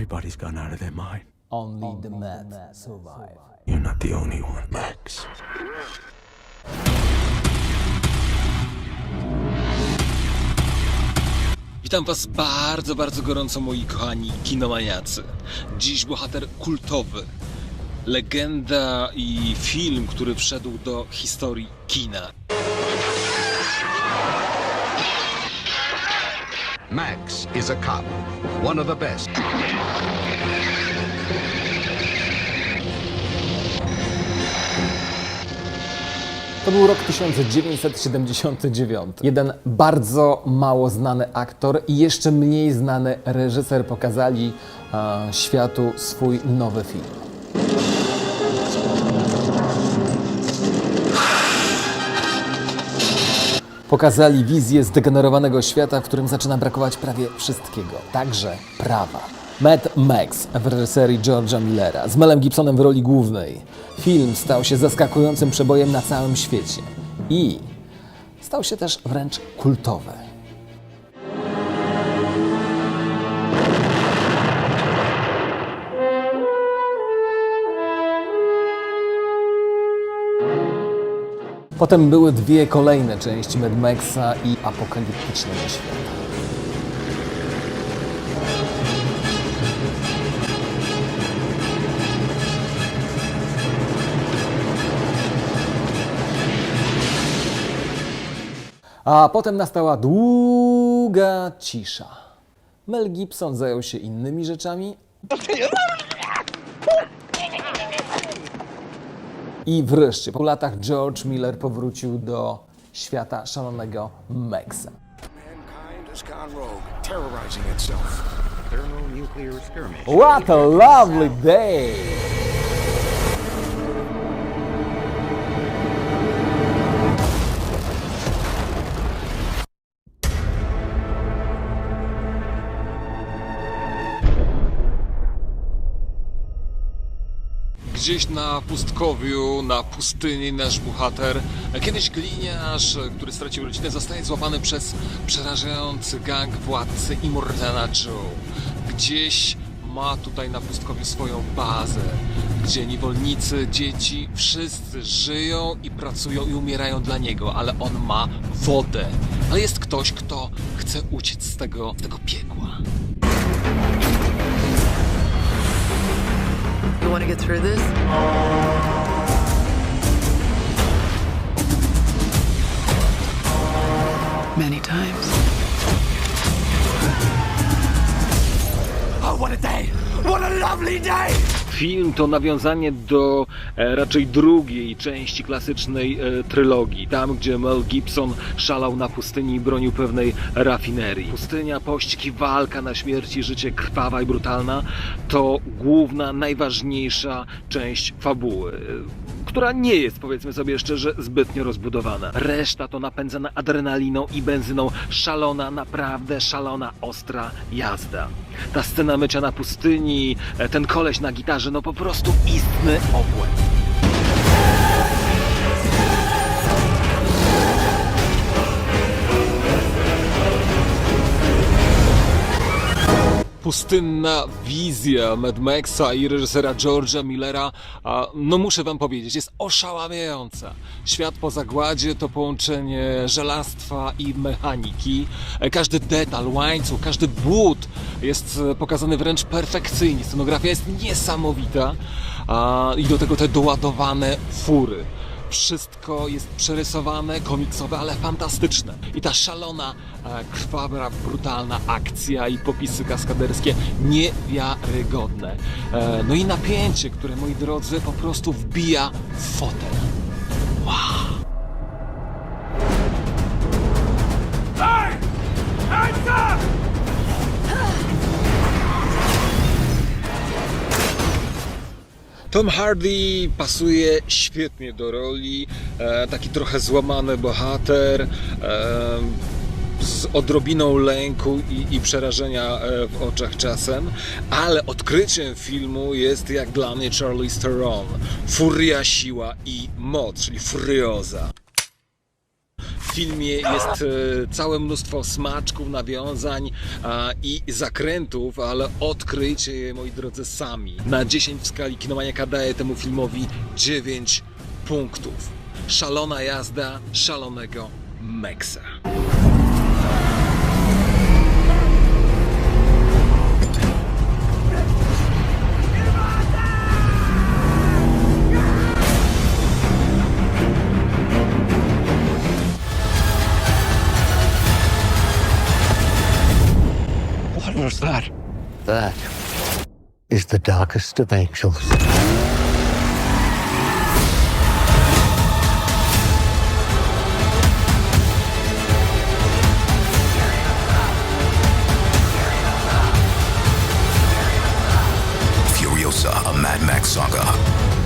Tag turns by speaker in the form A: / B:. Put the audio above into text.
A: Everybody's gone out of their mind.
B: Only the mad survive.
A: You're not the only one, Max.
C: Witam Was bardzo, bardzo gorąco, moi kochani kinomaniacy. Dziś bohater kultowy, legenda i film, który wszedł do historii kina.
D: Max is a cop, one of the best.
B: To był rok 1979. Jeden bardzo mało znany aktor i jeszcze mniej znany reżyser pokazali e, światu swój nowy film. Pokazali wizję zdegenerowanego świata, w którym zaczyna brakować prawie wszystkiego, także prawa. Mad Max w reżyserii George'a Millera z Melem Gibsonem w roli głównej. Film stał się zaskakującym przebojem na całym świecie i stał się też wręcz kultowy. Potem były dwie kolejne części Mad Maxa i apokaliptycznego świata. A potem nastała długa cisza. Mel Gibson zajął się innymi rzeczami. I wreszcie po latach George Miller powrócił do świata szalonego
D: skirmish.
B: What a lovely day!
C: Gdzieś na pustkowiu, na pustyni nasz bohater, kiedyś gliniarz, który stracił rodzinę, zostaje złapany przez przerażający gang władcy Immortana Joe. Gdzieś ma tutaj na pustkowiu swoją bazę, gdzie niewolnicy, dzieci, wszyscy żyją i pracują i umierają dla niego, ale on ma wodę. Ale jest ktoś, kto chce uciec z tego, z tego piekła.
E: Want to get through this? Many times.
F: Oh, what a day! What a lovely day!
C: Film to nawiązanie do e, raczej drugiej części klasycznej e, trylogii. Tam, gdzie Mel Gibson szalał na pustyni i bronił pewnej rafinerii. Pustynia, pościgi, walka na śmierć i życie krwawa i brutalna to główna, najważniejsza część fabuły. Która nie jest, powiedzmy sobie szczerze, zbytnio rozbudowana. Reszta to napędzana adrenaliną i benzyną szalona, naprawdę szalona, ostra jazda. Ta scena mycia na pustyni, e, ten koleś na gitarze, no po prostu istny obłęd. Pustynna wizja Mad Maxa i reżysera George'a Millera, a, no muszę wam powiedzieć, jest oszałamiająca. Świat po zagładzie to połączenie żelastwa i mechaniki. Każdy detal, łańcuch, każdy but jest e, pokazany wręcz perfekcyjnie. Scenografia jest niesamowita a, i do tego te doładowane fury. Wszystko jest przerysowane, komiksowe, ale fantastyczne. I ta szalona, e, krwawa, brutalna akcja i popisy kaskaderskie niewiarygodne. E, no i napięcie, które, moi drodzy, po prostu wbija w fotel. Tom Hardy pasuje świetnie do roli, e, taki trochę złamany bohater, e, z odrobiną lęku i, i przerażenia e, w oczach czasem, ale odkryciem filmu jest jak dla mnie Charlize Theron. Furia, siła i moc, czyli furioza. Filmie jest e, całe mnóstwo smaczków, nawiązań i zakrętów, ale odkryjcie je, moi drodzy, sami. Na 10 w skali Kinomaniaka daję temu filmowi 9 punktów. Szalona jazda szalonego Meksa.
G: What that? That is the darkest of angels.
F: Furiosa, a Mad Max saga.